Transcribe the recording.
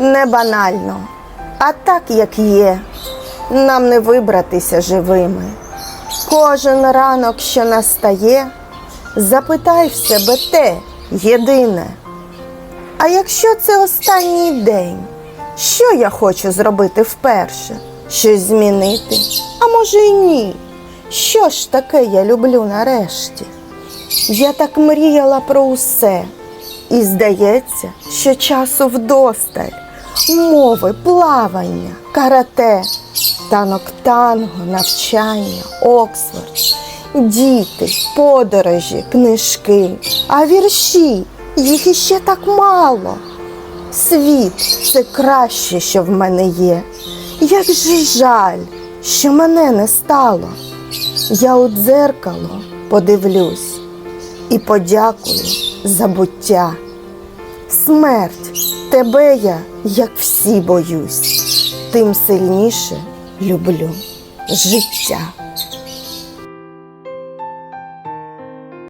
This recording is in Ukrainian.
не банально, а так, як є, нам не вибратися живими. Кожен ранок, що настає, запитай в себе те єдине. А якщо це останній день, що я хочу зробити вперше? Щось змінити? А може й ні? Що ж таке я люблю нарешті? Я так мріяла про усе, і здається, що часу вдосталь. Мови, плавання, карате, танок танго, навчання, Оксфорд, діти, подорожі, книжки, а вірші, їх іще так мало. Світ це краще, що в мене є. Як же жаль, що мене не стало. Я у дзеркало подивлюсь і подякую за буття. Смерть, тебе я, як всі боюсь, тим сильніше люблю життя.